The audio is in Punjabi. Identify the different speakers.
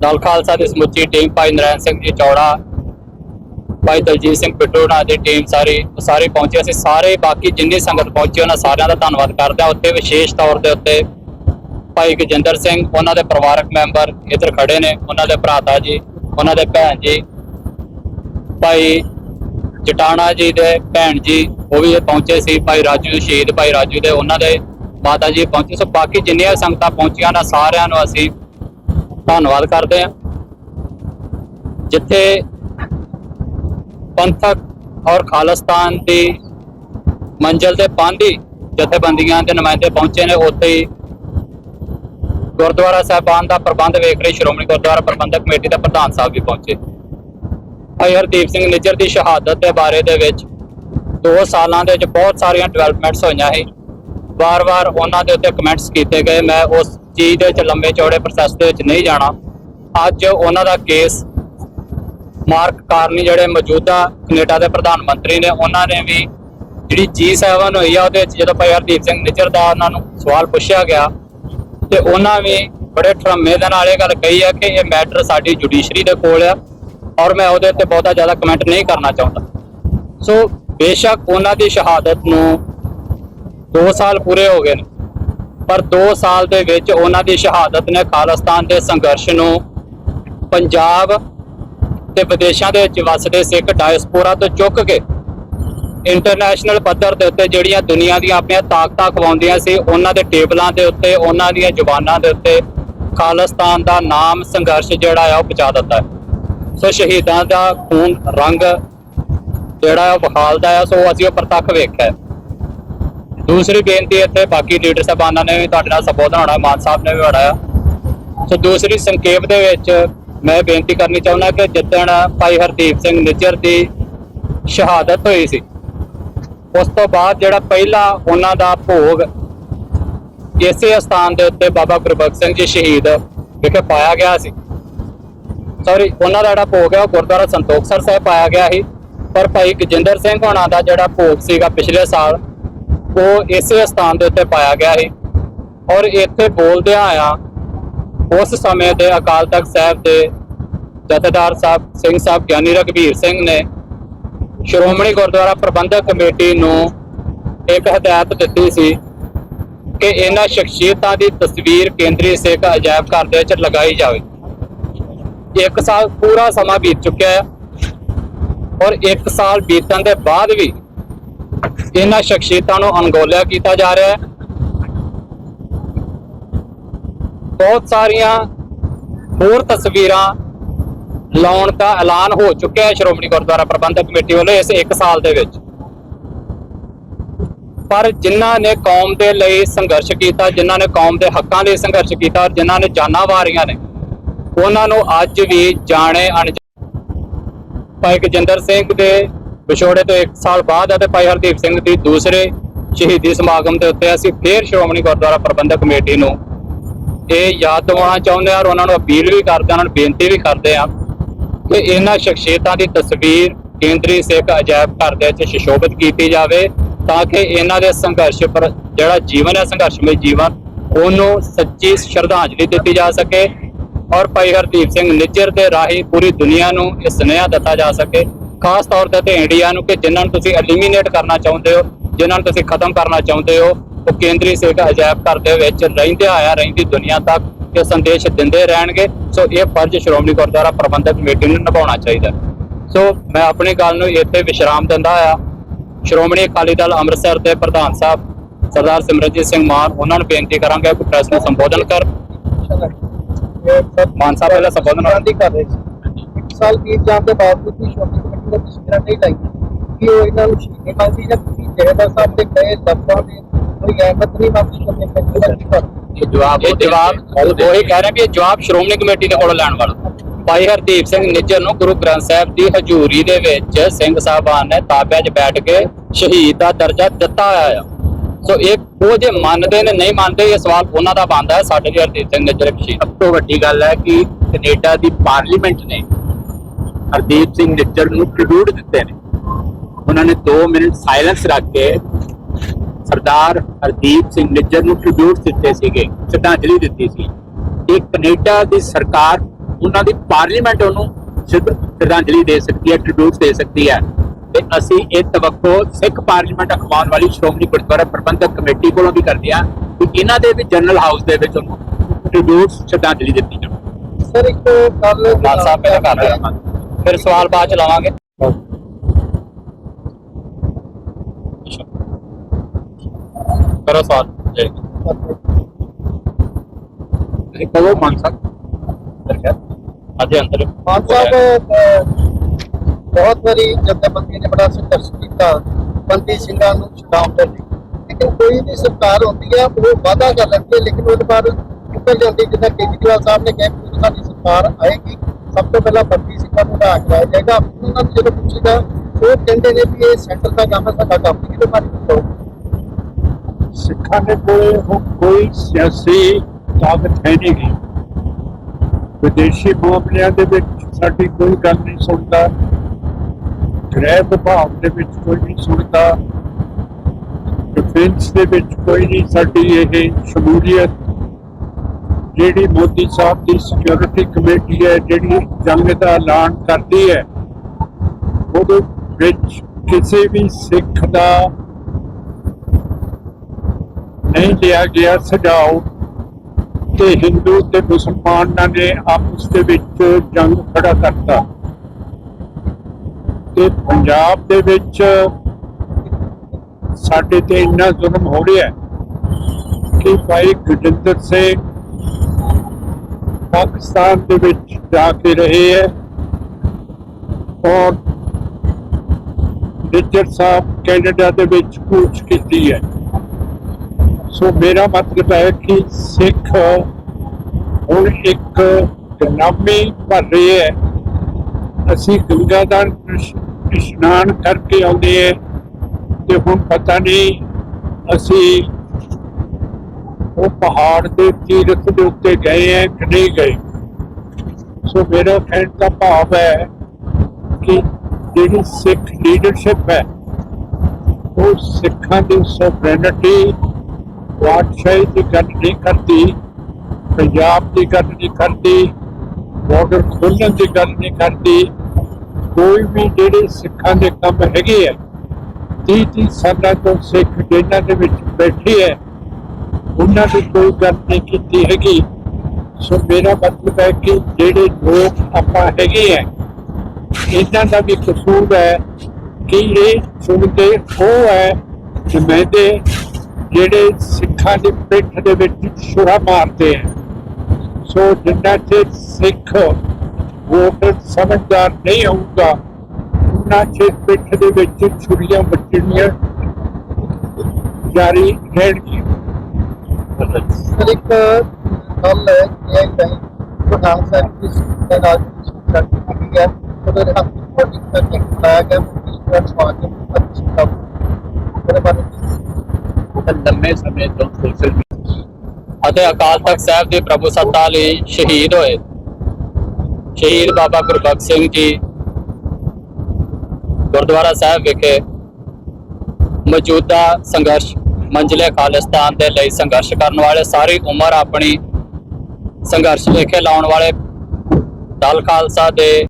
Speaker 1: ਦਲ ਖਾਲਸਾ ਦੀ ਸਮੁੱਚੀ ਟੀਮ ਭਾਈ ਨਰੈਣ ਸਿੰਘ ਜੀ ਚੌੜਾ, ਭਾਈ ਦਲਜੀਤ ਸਿੰਘ ਪਿੱਟੂ ਨਾਲ ਦੀ ਟੀਮ ਸਾਰੀ, ਉਹ ਸਾਰੇ ਪਹੁੰਚੇ। ਅਸੀਂ ਸਾਰੇ ਬਾਕੀ ਜਿੰਨੀ ਸੰਗਤ ਪਹੁੰਚੀ, ਉਹਨਾਂ ਸਾਰਿਆਂ ਦਾ ਧੰਨਵਾਦ ਕਰਦੇ ਹਾਂ। ਉੱਤੇ ਵਿਸ਼ੇਸ਼ ਤੌਰ ਦੇ ਉੱਤੇ ਭਾਈ ਗਜਿੰਦਰ ਸਿੰਘ, ਉਹਨਾਂ ਦੇ ਪਰਿਵਾਰਕ ਮੈਂਬਰ ਇੱਧਰ ਖੜੇ ਨੇ, ਉਹਨਾਂ ਦੇ ਭਰਾਤਾ ਜੀ ਉਹਨਾਂ ਦੇ ਭੈਣ ਜੀ, ਭਾਈ ਜਟਾਣਾ ਜੀ ਦੇ ਭੈਣ ਜੀ, ਉਹ ਵੀ ਪਹੁੰਚੇ ਸੀ। ਭਾਈ ਰਾਜੂ ਸ਼ਹੀਦ, ਭਾਈ ਰਾਜੂ ਦੇ, ਉਹਨਾਂ ਦੇ ਮਾਤਾ ਜੀ ਪਹੁੰਚੇ। ਸੋ ਬਾਕੀ ਜਿੰਨੀਆਂ ਸੰਗਤਾਂ ਪਹੁੰਚੀਆਂ ਨਾ ਸਾਰਿਆਂ ਨੂੰ ਅਸੀਂ ਧੰਨਵਾਦ ਕਰਦੇ ਹਾਂ। ਜਿੱਥੇ ਪੰਥਕ ਔਰ ਖਾਲਿਸਤਾਨ ਦੀ ਮੰਜ਼ਲ ਤੇ ਪਾਂਦੀ ਜਥੇਬੰਦੀਆਂ ਦੇ ਨੁਮਾਇੰਦੇ ਪਹੁੰਚੇ ਨੇ, ਉੱਥੇ ਹੀ ਗੁਰਦੁਆਰਾ ਸਾਹਿਬਾਨ ਦਾ ਪ੍ਰਬੰਧ ਵੇਖ ਰਹੀ ਸ਼੍ਰੋਮਣੀ ਗੁਰਦੁਆਰਾ ਪ੍ਰਬੰਧਕ ਕਮੇਟੀ ਦੇ ਪ੍ਰਧਾਨ ਸਾਹਿਬ ਵੀ ਪਹੁੰਚੇ। ਭਾਈ ਹਰਦੀਪ ਸਿੰਘ ਨਿੱਜਰ ਦੀ ਸ਼ਹਾਦਤ ਦੇ ਬਾਰੇ ਦੇ ਵਿੱਚ 2 ਸਾਲਾਂ ਦੇ ਵਿੱਚ ਬਹੁਤ ਸਾਰੀਆਂ ਡਿਵੈਲਪਮੈਂਟਸ ਹੋਈਆਂ ਸੀ। ਵਾਰ-ਵਾਰ ਉਹਨਾਂ ਦੇ ਉੱਤੇ ਕਮੈਂਟਸ ਕੀਤੇ ਗਏ। ਮੈਂ ਉਸ ਚੀਜ਼ ਦੇ ਵਿੱਚ ਲੰਬੇ ਚੌੜੇ ਪ੍ਰੋਸੈਸ ਦੇ ਵਿੱਚ ਨਹੀਂ ਜਾਣਾ। ਅੱਜ ਉਹਨਾਂ ਦਾ ਕੇਸ ਮਾਰਕ ਕਾਰਨੀ ਜਿਹੜੇ ਮੌਜੂਦਾ ਕੈਨੇਡਾ ਦੇ ਪ੍ਰਧਾਨ ਮੰਤਰੀ ਨੇ, ਉਹਨਾਂ ਨੇ ਵੀ ਜਿਹੜੀ G7 ਹੋਈ ਆ, ਉਹਦੇ ਵਿੱਚ ਜਦੋਂ ਭਾਈ ਹਰਦੀਪ ਸਿੰਘ ਨਿੱਜਰ ਦਾ ਉਹਨਾਂ ਨੂੰ ਸਵਾਲ ਪੁੱਛਿਆ ਗਿਆ, ਤੇ ਉਹਨਾਂ ਵੀ ਬੜੇ ਠਰਮੇ ਦੇ ਨਾਲ ਇਹ ਗੱਲ ਕਹੀ ਆ ਕਿ ਇਹ ਮੈਟਰ ਸਾਡੀ ਜੁਡੀਸ਼ਰੀ ਦੇ ਕੋਲ ਆ ਔਰ ਮੈਂ ਉਹਦੇ ਉੱਤੇ ਬਹੁਤਾ ਜ਼ਿਆਦਾ ਕਮੈਂਟ ਨਹੀਂ ਕਰਨਾ ਚਾਹੁੰਦਾ। ਸੋ ਬੇਸ਼ੱਕ ਉਹਨਾਂ ਦੀ ਸ਼ਹਾਦਤ ਨੂੰ 2 ਸਾਲ ਪੂਰੇ ਹੋ ਗਏ ਨੇ। ਪਰ 2 ਸਾਲ ਦੇ ਵਿੱਚ ਉਹਨਾਂ ਦੀ ਸ਼ਹਾਦਤ ਨੇ ਖਾਲਿਸਤਾਨ ਦੇ ਸੰਘਰਸ਼ ਨੂੰ ਪੰਜਾਬ ਤੇ ਵਿਦੇਸ਼ਾਂ ਦੇ ਵਿੱਚ ਵਸਦੇ ਸਿੱਖ ਡਾਇਸਪੋਰਾ ਤੋਂ ਚੁੱਕ ਕੇ ਇੰਟਰਨੈਸ਼ਨਲ ਪੱਧਰ ਦੇ ਉੱਤੇ ਜਿਹੜੀਆਂ ਦੁਨੀਆ ਦੀਆਂ ਆਪਣੀਆਂ ਤਾਕਤਾਂ ਖਵਾਉਂਦੀਆਂ ਸੀ, ਉਹਨਾਂ ਦੇ ਟੇਬਲਾਂ ਦੇ ਉੱਤੇ, ਉਹਨਾਂ ਦੀਆਂ ਜ਼ੁਬਾਨਾਂ ਦੇ ਉੱਤੇ ਖਾਲਿਸਤਾਨ ਦਾ ਨਾਮ ਸੰਘਰਸ਼ ਜਿਹੜਾ ਆ ਉਹ ਪਹੁੰਚਾ ਦਿੱਤਾ। ਸੋ ਸ਼ਹੀਦਾਂ ਦਾ ਖੂਨ ਰੰਗ ਜਿਹੜਾ ਉਹ ਵਿਖਾਲਦਾ ਆ, ਸੋ ਅਸੀਂ ਉਹ ਪ੍ਰਤੱਖ ਵੇਖਿਆ। ਦੂਸਰੀ ਬੇਨਤੀ ਇੱਥੇ ਬਾਕੀ ਲੀਡਰ ਸਾਹਿਬਾਨਾਂ ਨੇ ਵੀ ਤੁਹਾਡੇ ਨਾਲ ਸੰਬੋਧਨ ਹੋਣਾ, ਮਾਨ ਸਾਹਿਬ ਨੇ ਵੀ ਹੋਣਾ। ਆ ਸੋ ਦੂਸਰੀ ਸੰਖੇਪ ਦੇ ਵਿੱਚ ਮੈਂ ਬੇਨਤੀ ਕਰਨੀ ਚਾਹੁੰਦਾ ਕਿ ਜਿੱਦਣ ਭਾਈ ਹਰਦੀਪ ਸਿੰਘ ਨਿੱਜਰ ਦੀ ਸ਼ਹਾਦਤ ਹੋਈ ਸੀ, ਉਸ ਤੋਂ ਬਾਅਦ ਜਿਹੜਾ ਪਹਿਲਾ ਉਹਨਾਂ ਦਾ ਭੋਗ ਇਸੇ ਸਥਾਨ ਦੇ ਉੱਤੇ ਬਾਬਾ ਗੁਰਬਖਸ਼ ਸਿੰਘ ਜੀ ਸ਼ਹੀਦ ਵਿਖੇ ਪਾਇਆ ਗਿਆ ਸੀ। ਸੌਰੀ ਉਹਨਾਂ ਦਾ ਜਿਹੜਾ ਭੋਗ ਹੈ ਉਹ ਗੁਰਦੁਆਰਾ ਸੰਤੋਖਸਰ ਸਾਹਿਬ ਪਾਇਆ ਗਿਆ ਸੀ। ਪਰ ਭਾਈ ਗਜਿੰਦਰ ਸਿੰਘ ਹੋਣਾ ਦਾ ਜਿਹੜਾ ਭੋਗ ਸੀਗਾ ਪਿਛਲੇ ਸਾਲ ਉਹ ਇਸੇ ਸਥਾਨ ਦੇ ਉੱਤੇ ਪਾਇਆ ਗਿਆ ਸੀ। ਔਰ ਇੱਥੇ ਬੋਲਦਿਆਂ ਆ ਉਸ ਸਮੇਂ ਦੇ ਅਕਾਲ ਤਖਤ ਸਾਹਿਬ ਦੇ ਜਥੇਦਾਰ ਸਾਹਿਬ, ਸਿੰਘ ਸਾਹਿਬ ਗਿਆਨੀ ਰਘਬੀਰ ਸਿੰਘ ਨੇ ਸ਼੍ਰੋਮਣੀ ਗੁਰਦੁਆਰਾ ਪ੍ਰਬੰਧਕ ਕਮੇਟੀ ਨੂੰ ਇੱਕ ਹਦਾਇਤ ਦਿੱਤੀ ਸੀ ਕਿ ਇਹਨਾਂ ਸ਼ਖਸੀਅਤਾਂ ਦੀ ਤਸਵੀਰ ਕੇਂਦਰੀ ਸਿੱਖ ਅਜਾਇਬ ਘਰ ਦੇ ਵਿੱਚ ਲਗਾਈ ਜਾਵੇ। ਇੱਕ ਸਾਲ ਪੂਰਾ ਸਮਾਂ ਬੀਤ ਚੁੱਕਿਆ ਹੈ ਔਰ ਇੱਕ ਸਾਲ ਬੀਤਣ ਦੇ ਬਾਅਦ ਵੀ ਇਹਨਾਂ ਸ਼ਖਸੀਅਤਾਂ ਨੂੰ ਅਣਗੋਲਿਆ ਕੀਤਾ ਜਾ ਰਿਹਾ ਹੈ। ਬਹੁਤ ਸਾਰੀਆਂ ਹੋਰ ਤਸਵੀਰਾਂ ਲਾਉਣ ਦਾ ਐਲਾਨ ਹੋ ਚੁੱਕਿਆ ਹੈ ਸ਼੍ਰੋਮਣੀ ਗੁਰਦੁਆਰਾ ਪ੍ਰਬੰਧਕ ਕਮੇਟੀ ਵੱਲੋਂ ਇਸ ਇੱਕ ਸਾਲ ਦੇ ਵਿੱਚ। ਪਰ ਜਿਨ੍ਹਾਂ ਨੇ ਕੌਮ ਦੇ ਲਈ ਸੰਘਰਸ਼ ਕੀਤਾ, ਜਿਨ੍ਹਾਂ ਨੇ ਕੌਮ ਦੇ ਹੱਕਾਂ ਲਈ ਸੰਘਰਸ਼ ਕੀਤਾ ਔਰ ਜਿਨ੍ਹਾਂ ਨੇ ਜਾਨਾਂ ਵਾਰੀਆਂ ਨੇ, ਉਹਨਾਂ ਨੂੰ ਅੱਜ ਵੀ ਜਾਣੇ ਅਣ ਭਾਈ ਗਜਿੰਦਰ ਸਿੰਘ ਦੇ ਵਿਛੋੜੇ ਤੋਂ 1 ਸਾਲ ਬਾਅਦ ਅਤੇ ਭਾਈ ਹਰਦੀਪ ਸਿੰਘ ਦੀ ਦੂਸਰੇ ਸ਼ਹੀਦੀ ਸਮਾਗਮ ਦੇ ਉੱਤੇ ਅਸੀਂ ਫੇਰ ਸ਼੍ਰੋਮਣੀ ਗੁਰਦੁਆਰਾ ਪ੍ਰਬੰਧਕ ਕਮੇਟੀ ਨੂੰ ਇਹ ਯਾਦ ਦਿਵਾਉਣਾ ਚਾਹੁੰਦੇ ਹਾਂ ਔਰ ਉਹਨਾਂ ਨੂੰ ਅਪੀਲ ਵੀ ਕਰਦੇ ਹਾਂ, ਉਹਨਾਂ ਨੂੰ ਬੇਨਤੀ ਵੀ ਕਰਦੇ ਹਾਂ ਕਿ ਇਹਨਾਂ ਸ਼ਖਸੀਅਤਾਂ ਦੀ ਤਸਵੀਰ ਕੇਂਦਰੀ ਸਿੱਖ ਅਜਾਇਬ ਘਰ ਦੇ ਵਿੱਚ ਸ਼ਿਸ਼ੋਭਿਤ ਕੀਤੀ ਜਾਵੇ ਤਾਂ ਕਿ ਇਹਨਾਂ ਦੇ ਸੰਘਰਸ਼ ਪਰ ਜਿਹੜਾ ਜੀਵਨ ਹੈ, ਸੰਘਰਸ਼ਮਈ ਜੀਵਨ, ਉਹਨੂੰ ਸੱਚੀ ਸ਼ਰਧਾਂਜਲੀ ਦਿੱਤੀ ਜਾ ਸਕੇ ਔਰ ਭਾਈ ਹਰਦੀਪ ਸਿੰਘ ਨਿੱਜਰ ਦੇ ਰਾਹੀਂ ਪੂਰੀ ਦੁਨੀਆ ਨੂੰ ਇਹ ਸੁਨੇਹਾ ਦਿੱਤਾ ਜਾ ਸਕੇ ਖਾਸ ਤੌਰ ਤੇ ਇੰਡੀਆ ਨੂੰ ਕਿ ਜਿਨ੍ਹਾਂ ਨੂੰ ਤੁਸੀਂ ਐਲੀਮੀਨੇਟ ਕਰਨਾ ਚਾਹੁੰਦੇ ਹੋ ਜਿਨ੍ਹਾਂ ਨੂੰ ਤੁਸੀਂ ਖਤਮ ਕਰਨਾ ਚਾਹੁੰਦੇ ਹੋ ਉਹ ਕੇਂਦਰੀ ਸਿੱਖ ਅਜਾਇਬ ਘਰ ਦੇ ਵਿੱਚ ਰਹਿੰਦੇ ਆਇਆ ਰਹਿੰਦੀ ਦੁਨੀਆ ਤੱਕ ਇਹ ਸੰਦੇਸ਼ ਦਿੰਦੇ ਰਹਿਣਗੇ। ਸੋ ਇਹ ਫਰਜ਼ ਸ਼੍ਰੋਮਣੀ ਗੁਰਦੁਆਰਾ ਪ੍ਰਬੰਧਕ ਕਮੇਟੀ ਨੂੰ ਨਿਭਾਉਣਾ ਚਾਹੀਦਾ। ਸੋ ਮੈਂ ਆਪਣੀ ਗੱਲ ਨੂੰ ਇੱਥੇ ਵਿਸ਼ਰਾਮ ਦਿੰਦਾ ਆ। ਸ਼੍ਰੋਮਣੀ ਅਕਾਲੀ ਦਲ ਅੰਮ੍ਰਿਤਸਰ ਦੇ ਪ੍ਰਧਾਨ ਸਾਹਿਬ ਸਰਦਾਰ ਸਿਮਰਨਜੀਤ ਸਿੰਘ ਮਾਨ ਉਹਨਾਂ ਨੂੰ ਬੇਨਤੀ ਕਰਾਂਗੇ ਕਿ ਪ੍ਰੈਸ ਨੂੰ ਸੰਬੋਧਨ ਕਰ। ਮਾਨ ਸਾਹਿਬ ਪਹਿਲਾਂ ਸੰਬੋਧਨ
Speaker 2: ਕਰ। ਰਹੇ ਸੀ ਸਾਲ ਬੀਤ ਜਾਣ ਦੇ ਬਾਵਜੂਦ ਵੀ ਸ਼੍ਰੋਮਣੀ ਤਸਵੀਰਾਂ ਨਹੀਂ ਲਾਈਆਂ ਕਿ ਉਹ ਇਹਨਾਂ ਨੂੰ ਸ਼ਹੀਦੀ ਮੰਨਦੀ ਜਾਂ ਕਿਸੇ ਜਹੇਦਾਰ ਸਾਹਿਬ ਦੇ ਕਹੇ ਲਫ਼ਜ਼ਾਂ ਦੇ ਕੋਈ ਅਹਿਮਤ ਨਹੀਂ ਮੰਨਦੀ ਸ਼੍ਰੋਮਣੀ ਕਮੇਟੀ ਦਾ ਕੀ ਕਰ
Speaker 1: ਇਹ ਜਵਾਬ ਇਹ ਜਵਾਬ ਉਹ ਹੀ। ਕਹਿ ਰਹੇ ਵੀ ਇਹ ਜਵਾਬ ਸ਼੍ਰੋਮਣੀ ਕਮੇਟੀ ਦੇ ਕੋਲ ਲੈਣ ਵਾਲਾ। ਭਾਈ ਹਰਦੀਪ ਸਿੰਘ ਨਿੱਜਰ ਨੂੰ ਗੁਰੂ ਗ੍ਰੰਥ ਸਾਹਿਬ ਦੀ ਹਜ਼ੂਰੀ ਦੇ ਵਿੱਚ ਸਿੰਘ ਸਾਹਿਬਾਨ ਨੇ ਤਾਬਿਆਂ 'ਚ ਬੈਠ ਕੇ ਸ਼ਹੀਦ ਦਾ ਦਰਜਾ ਦਿੱਤਾ ਹੋਇਆ ਆ। ਸੋ ਇਹ ਉਹ ਜੇ ਮੰਨਦੇ ਨੇ ਨਹੀਂ ਮੰਨਦੇ ਇਹ ਸਵਾਲ ਉਹਨਾਂ ਦਾ ਬਣਦਾ ਹੈ ਸਾਡੇ ਲਈ ਹਰਦੀਪ ਸਿੰਘ ਨਿੱਜਰ ਸ਼ਹੀਦ।
Speaker 3: ਸਭ ਤੋਂ ਵੱਡੀ ਗੱਲ ਹੈ ਕਿ ਕੈਨੇਡਾ ਦੀ ਪਾਰਲੀਮੈਂਟ ਨੇ ਹਰਦੀਪ ਸਿੰਘ ਨਿੱਜਰ ਨੂੰ ਟ੍ਰਿਬਿਊਟ ਦਿੱਤੇ ਨੇ। ਉਹਨਾਂ ਨੇ 2 ਮਿੰਟ ਸਾਇਲੈਂਸ ਰੱਖ ਕੇ ਸਰਦਾਰ ਹਰਦੀਪ ਸਿੰਘ ਨਿੱਜਰ ਨੂੰ ਟ੍ਰਿਬਿਊਟ ਦਿੱਤੇ ਸੀਗੇ ਸ਼ਰਧਾਂਜਲੀ ਦਿੱਤੀ ਸੀ। ਇਹ ਕੈਨੇਡਾ ਦੀ ਸਰਕਾਰ ਉਹਨਾਂ ਦੀ ਪਾਰਲੀਮੈਂਟ ਉਹਨੂੰ ਸ਼ਰਧ- ਸ਼ਰਧਾਂਜਲੀ ਦੇ ਸਕਦੀ ਹੈ ਟ੍ਰਿਬਿਊਟ ਦੇ ਸਕਦੀ ਹੈ। ਤੇ ਅਸੀਂ ਇਹ ਤਵੱਕੋ ਸਿੱਖ ਪਾਰਲੀਮੈਂਟ ਅਖਵਾਉਣ ਵਾਲੀ ਸ਼੍ਰੋਮਣੀ ਗੁਰਦੁਆਰਾ ਪ੍ਰਬੰਧਕ ਕਮੇਟੀ ਕੋਲੋਂ ਵੀ ਕਰਦੇ ਹਾਂ ਕਿ ਇਹਨਾਂ ਦੇ ਵੀ ਜਨਰਲ ਹਾਊਸ ਦੇ ਵਿੱਚ ਉਹਨੂੰ ਟ੍ਰਿਬਿਊਟ ਸ਼ਰਧਾਂਜਲੀ ਦਿੱਤੀ ਜਾਵੇ।
Speaker 2: ਸਰ ਇੱਕ ਕੱਲ
Speaker 1: ਸਾਹਿਬ ਪਹਿਲਾਂ ਕਰ ਰਹੇ ਫਿਰ ਸਵਾਲ ਬਾਅਦ ਚ ਲਾਵਾਂਗੇ ਕਰੋ ਸਵਾਲ ਜੀ
Speaker 3: ਤੁਸੀਂ ਕਹੋ ਮੰਨ ਸਕਦੇ
Speaker 1: ਅਜੇ ਅੰਦਰ
Speaker 2: ਮਾਨ ਸਾਹਿਬ ਅਹ, ਬਹੁਤ ਵਾਰੀ ਜਥੇਬੰਦੀ ਨੇ ਬੜਾ ਸੰਘਰਸ਼ ਕੀਤਾ ਬੰਦੀ ਸਿੰਘਾਂ ਨੂੰ ਛਡਾਉਣ ਦੇ ਲਈ ਲੇਕਿਨ ਕੋਈ ਵੀ ਸਰਕਾਰ ਹੁੰਦੀ ਹੈ ਉਹ ਵਾਅਦਾ ਕਰ ਲੈਂਦੀ ਹੈ ਲੇਕਿਨ ਉਹਦੇ ਬਾਅਦ ਨਿਕਲ ਜਾਂਦੀ ਹੈ। ਜਿੱਦਾਂ ਕੇਜਰੀਵਾਲ ਸਾਹਿਬ ਨੇ ਕਿਹਾ ਕਿ ਜਦੋਂ ਸਾਡੀ ਸਰਕਾਰ ਆਏਗੀ ਸਭ ਤੋਂ ਪਹਿਲਾਂ ਬੰਦੀ ਸਿੰਘਾਂ ਨੂੰ ਹਟਾ ਕੇ ਆਇਆ ਜਾਏਗਾ। ਉਹਨਾਂ ਨੂੰ ਜਦੋਂ ਪੁੱਛੀਦਾ ਉਹ ਕਹਿੰਦੇ ਨੇ ਵੀ ਇਹ ਸੈਂਟਰ ਦਾ ਕੰਮ ਹੈ, ਸਾਡਾ ਕੰਮ ਨਹੀਂ ਇਹਦੇ ਬਾਰੇ ਦੱਸੋ
Speaker 4: ਸਿੱਖਾਂ ਦੇ ਕੋਲ ਕੋਈ ਸਿਆਸੀ ਤਾਕਤ ਹੈ ਨਹੀਂ ਗੀ। ਵਿਦੇਸ਼ੀ ਮਾਮਲਿਆਂ ਦੇ ਵਿੱਚ ਸਾਡੀ ਕੋਈ ਗੱਲ ਨਹੀਂ ਸੁਣਦਾ। ਗ੍ਰਹਿ ਵਿਭਾਗ ਦੇ ਵਿੱਚ ਕੋਈ ਨਹੀਂ ਸੁਣਦਾ। ਡਿਫੈਂਸ ਦੇ ਵਿੱਚ ਕੋਈ ਨਹੀਂ। ਸਾਡੀ ਇਹ ਸ਼ਮੂਲੀਅਤ ਜਿਹੜੀ ਮੋਦੀ ਸਾਹਿਬ ਦੀ ਸਿਕਿਉਰਿਟੀ ਕਮੇਟੀ ਹੈ, ਜਿਹੜੀ ਜੰਗ ਦਾ ਐਲਾਨ ਕਰਦੀ ਹੈ, ਉਹਦੇ ਵਿੱਚ ਕਿਸੇ ਵੀ ਸਿੱਖ ਦਾ ਨਹੀਂ ਲਿਆ ਗਿਆ ਸੁਝਾਅ ਤੇ ਹਿੰਦੂ ਤੇ ਮੁਸਲਮਾਨਾਂ ਨੇ ਆਪਸ ਦੇ ਵਿੱਚ ਜੰਗ ਖੜਾ ਕਰਤਾ। ਤੇ ਪੰਜਾਬ ਦੇ ਵਿੱਚ ਸਾਡੇ ਤੇ ਇੰਨਾ ਜ਼ੁਲਮ ਹੋ ਰਿਹਾ ਹੈ ਕਿ ਭਾਈ ਗੁਰਜਿੰਦਰ ਸਿੰਘ ਪਾਕਿਸਤਾਨ ਦੇ ਵਿੱਚ ਜਾ ਕੇ ਰਹੇ ਹੈ ਔਰ ਨਿੱਜਰ ਸਾਹਿਬ ਕੈਨੇਡਾ ਦੇ ਵਿੱਚ ਕੂਚ ਕੀਤੀ ਹੈ। ਸੋ ਮੇਰਾ ਮਤਲਬ ਹੈ ਕਿ ਸਿੱਖ ਹੁਣ ਇੱਕ ਗੁਲਾਮੀ ਭਰ ਰਹੇ ਹੈ। ਅਸੀਂ ਗੰਗਾ ਦਾ ਇਸ਼ਨਾਨ ਕਰਕੇ ਆਉਂਦੇ ਹੈ ਤੇ ਹੁਣ ਪਤਾ ਨਹੀਂ ਅਸੀਂ ਉਹ ਪਹਾੜ ਦੇ ਤੀਰਥ ਦੇ ਉੱਤੇ ਗਏ ਹੈ ਕਿ ਨਹੀਂ ਗਏ। ਸੋ ਮੇਰਾ ਕਹਿਣ ਦਾ ਭਾਵ ਹੈ ਕਿ ਜਿਹੜੀ ਸਿੱਖ ਲੀਡਰਸ਼ਿਪ ਹੈ, ਉਹ ਸਿੱਖਾਂ ਦੀ ਸੋਵਰੇਨਿਟੀ ਬਾਦਸ਼ਾਹੀ ਦੀ ਗੱਲ ਨਹੀਂ ਕਰਦੀ, ਪੰਜਾਬ ਦੀ ਗੱਲ ਨਹੀਂ ਕਰਦੀ ਬਾਰਡਰ ਖੋਲ੍ਹਣ ਦੀ ਗੱਲ ਨਹੀਂ ਕਰਦੀ, ਕੋਈ ਵੀ ਜਿਹੜੇ ਸਿੱਖਾਂ ਦੇ ਕੰਮ ਹੈਗੇ ਆ 30 30 ਸਾਲਾਂ ਤੋਂ ਸਿੱਖ ਜਿਹਨਾਂ ਦੇ ਵਿੱਚ ਬੈਠੇ ਹੈ ਉਹਨਾਂ ਦੀ ਕੋਈ ਗੱਲ ਨਹੀਂ ਕੀਤੀ ਹੈਗੀ। ਸੋ ਮੇਰਾ ਮਤਲਬ ਹੈ ਕਿ ਜਿਹੜੇ ਲੋਕ ਆਪਾਂ ਹੈਗੇ ਆ, ਇਹਨਾਂ ਦਾ ਵੀ ਕਸੂਰ ਹੈ ਕਿ ਇਹ ਸੁਣਦੇ ਉਹ ਹੈ ਨੁਮਾਇੰਦੇ ਜਿਹੜੇ ਸਿੱਖਾਂ ਦੀ ਪਿੱਠ ਦੇ ਵਿੱਚ ਛੁਰਾ ਮਾਰਦੇ ਹੈ ਸੋ ਜਿੰਨਾ ਚਿਰ ਸਿੱਖ ਵੋਟਰ ਸਮਝਦਾਰ ਨਹੀਂ ਹੋਊਗਾ ਉਹਨਾਂ ਚਿਰ ਪਿੱਠ ਦੇ ਵਿੱਚ ਛੁਰੀਆਂ ਵੱਜਣੀਆਂ ਜਾਰੀ ਰਹਿਣਗੀਆਂ।
Speaker 2: ਸਰ, ਇੱਕ ਗੱਲ ਹੈ ਕਿ ਇਹ ਕਹੀਂ ਪ੍ਰਧਾਨ ਸਾਹਿਬ ਦੀ ਦੇ ਕੀਤੀ ਹੈ, ਉਹਦੇ ਹੱਥ ਰਿਪੋਰਟਿੰਗ ਕਰਕੇ ਲਾਇਆ ਗਿਆ ਇਸ ਤਰ੍ਹਾਂ ਸਵਾਲ ਅੱਛੀ ਕੰਮ ਉਹਦੇ ਬਾਰੇ
Speaker 3: ਲੰਮੇ ਸਮੇਂ ਤੋਂ ਸੋਸ਼ਲ
Speaker 1: ਅਤੇ ਅਕਾਲ ਤਖਤ ਸਾਹਿਬ ਦੇ ਪ੍ਰਭੂ ਸੱਤਾ ਲਈ ਸ਼ਹੀਦ ਹੋਏ। ਸ਼ਹੀਦ ਬਾਬਾ ਗੁਰਬਖਸ਼ ਸਿੰਘ ਜੀ ਗੁਰਦੁਆਰਾ ਸਾਹਿਬ ਵਿਖੇ ਮੌਜੂਦਾ ਸੰਘਰਸ਼ ਮੰਜ਼ਲੇ ਖਾਲਿਸਤਾਨ ਦੇ ਲਈ ਸੰਘਰਸ਼ ਕਰਨ ਵਾਲੇ ਸਾਰੀ ਉਮਰ ਆਪਣੀ ਸੰਘਰਸ਼ ਲੇਖੇ ਲਾਉਣ ਵਾਲੇ ਦਲ ਖਾਲਸਾ ਦੇ